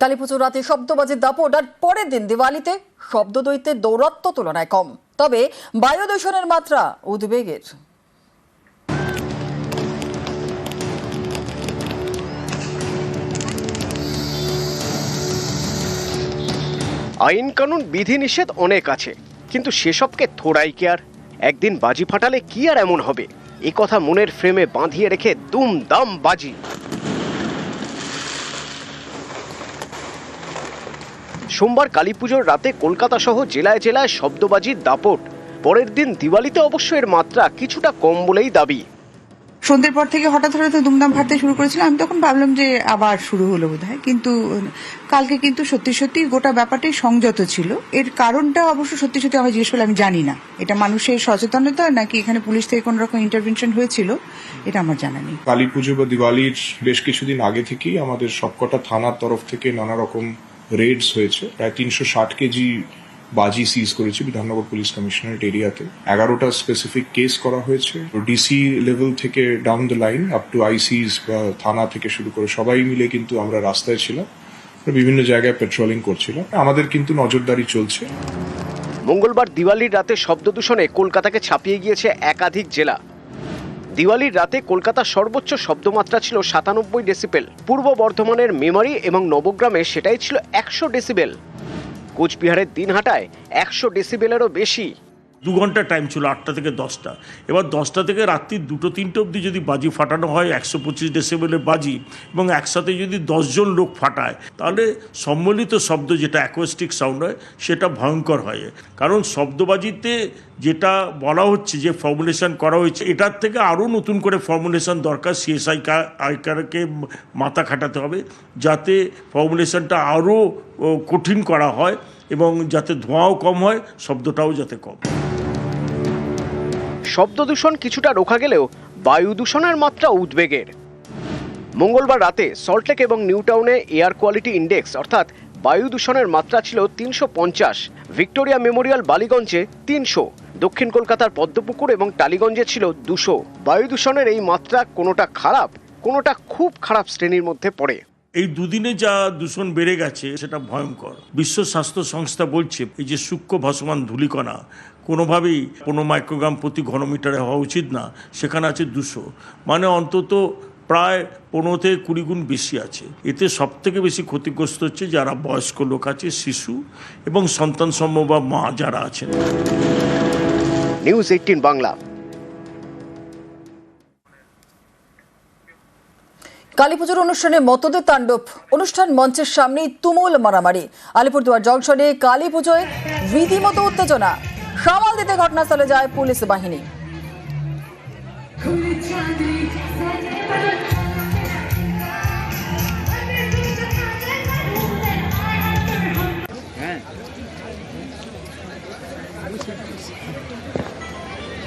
কালীপুজোর রাতে শব্দবাজির দাপট আর পরের দিন দিওয়ালিতে শব্দদ্বৈতের দৌরত্ব তুলনায় কম। তবে বায়ু দূষণের মাত্রা উদ্বেগের। আইন কানুন, বিধিনিষেধ অনেক আছে, কিন্তু সেসবকে থোড়াই কে আর? একদিন বাজি ফাটালে কি আর এমন হবে? এ কথা মনের ফ্রেমে বাঁধিয়ে রেখে দুম দাম বাজি। সোমবার কালীপুজোর রাতে কলকাতা সহ জেলায় জেলায় শব্দবাজির দাপট। পরের দিন দিওয়ালিতে অবশ্য এর মাত্রা কিছুটা কম বলেই দাবি। সন্ধ্যের পর থেকে হঠাৎ হঠাৎ দুমদাম ফাটতে শুরু করেছিল। আমি তখন ভাবলাম যে আবার শুরু হলো বোধহয়। কিন্তু কালকে কিন্তু সত্যি সত্যি গোটা ব্যাপারটাই সংযত ছিল। এর কারণটা অবশ্য সত্যি সত্যি আমার জিজ্ঞেস করলে আমি জানি না। এটা মানুষের সচেতনতা নাকি এখানে পুলিশ থেকে কোনো রকম ইন্টারভেনশন হয়েছিল এটা আমার জানা নেই। কালী পুজো বা দিওয়ালির বেশ কিছুদিন আগে থেকেই আমাদের সবকটা থানার তরফ থেকে নানা রকম রেডস হয়েছে। প্রায় তিনশো ষাট কেজি বাজি সিজ করেছে বিধাননগর পুলিশ কমিশনারেট এরিয়াতে এগারোটা স্পেসিফিক কেস করা হয়েছে। ডিসি লেভেল থেকে down the line up to ICs বা থানা থেকে শুরু করে সবাই মিলে কিন্তু আমরা রাস্তায় ছিলাম। বিভিন্ন জায়গায় পেট্রোলিং করছিলাম। আমাদের কিন্তু নজরদারি চলছে। মঙ্গলবার দিওয়ালির রাতে শব্দ দূষণে কলকাতাকে ছাপিয়ে গিয়েছে একাধিক জেলা। দিওয়ালির রাতে কলকাতার সর্বোচ্চ শব্দমাত্রা ছিল সাতানব্বই ডেসিবেল। পূর্ব বর্ধমানের মেমারি এবং নবগ্রামে সেটাই ছিল একশো ডেসিবেল। কোচবিহারের দিনহাটায় একশো ডেসিবেলেরও বেশি। দু ঘণ্টা টাইম ছিল, আটটা থেকে দশটা এবার দশটা থেকে রাত্রি দুটো, তিনটে অবধি যদি বাজি ফাটানো হয়, একশো পঁচিশ ডেসিবেলের বাজি, এবং একসাথে যদি দশজন লোক ফাটায়, তাহলে সম্মিলিত শব্দ যেটা অ্যাকোস্টিক সাউন্ড হয়, সেটা ভয়ঙ্কর হয় কারণ শব্দবাজিতে যেটা বলা হচ্ছে, যে ফর্মুলেশন করা হয়েছে, এটার থেকে আরও নতুন করে ফর্মুলেশন দরকার সিএসআই আইকারকে মাথা খাটাতে হবে, যাতে ফর্মুলেশনটা আরও কঠিন করা হয়, এবং যাতে ধোঁয়াও কম হয়, শব্দটাও যাতে কম। শব্দ দূষণ কিছুটা রোখা গেলেও বায়ু দূষণের মাত্রা উদ্বেগের। মঙ্গলবার রাতে সল্টলেক এবং নিউ টাউনে এয়ার কোয়ালিটি ইন্ডেক্স, অর্থাৎ বায়ু দূষণের মাত্রা ছিল তিনশো পঞ্চাশ, ভিক্টোরিয়া মেমোরিয়াল বালিগঞ্জে তিনশো, দক্ষিণ কলকাতার পদ্মপুকুর এবং টালিগঞ্জে ছিল দুশো। বায়ু দূষণের এই মাত্রা কোনোটা খারাপ, কোনোটা খুব খারাপ শ্রেণির মধ্যে পড়ে। এই দুদিনে যা দূষণ বেড়ে গেছে, সেটা ভয়ঙ্কর। বিশ্ব স্বাস্থ্য সংস্থা বলছে, এই যে সূক্ষ্ম ভাসমান ধূলিকণা কোনোভাবেই কোনো মাইক্রোগ্রাম প্রতি ঘনমিটারে হওয়া উচিত না সেখানে আছে দুশো। মানে অন্তত প্রায় পনেরো থেকে কুড়ি গুণ বেশি আছে। এতে সব থেকে বেশি ক্ষতিগ্রস্ত হচ্ছে যারা বয়স্ক লোক আছে শিশু এবং সন্তান সম্ভব বা মা যারা আছেন। News eighteen Bangla. কালীপুজোর অনুষ্ঠানে মতদের তাণ্ডব। অনুষ্ঠান মঞ্চের সামনেই তুমুল মারামারি। আলিপুরদুয়ার জংশনে কালী পুজোয় রীতিমতো উত্তেজনা। সামাল দিতে ঘটনাস্থলে যায় পুলিশ বাহিনী।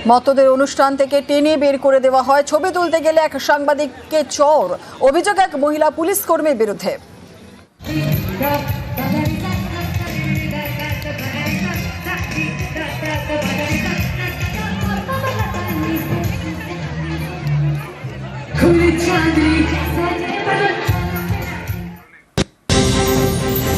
মতদের অনুষ্ঠান থেকে টেনে বের করে দেওয়া হয়। ছবি তুলতে গেলে এক সাংবাদিককে চর। অভিযোগ, এক মহিলা পুলিশ কর্মীর বিরুদ্ধে। Could it be?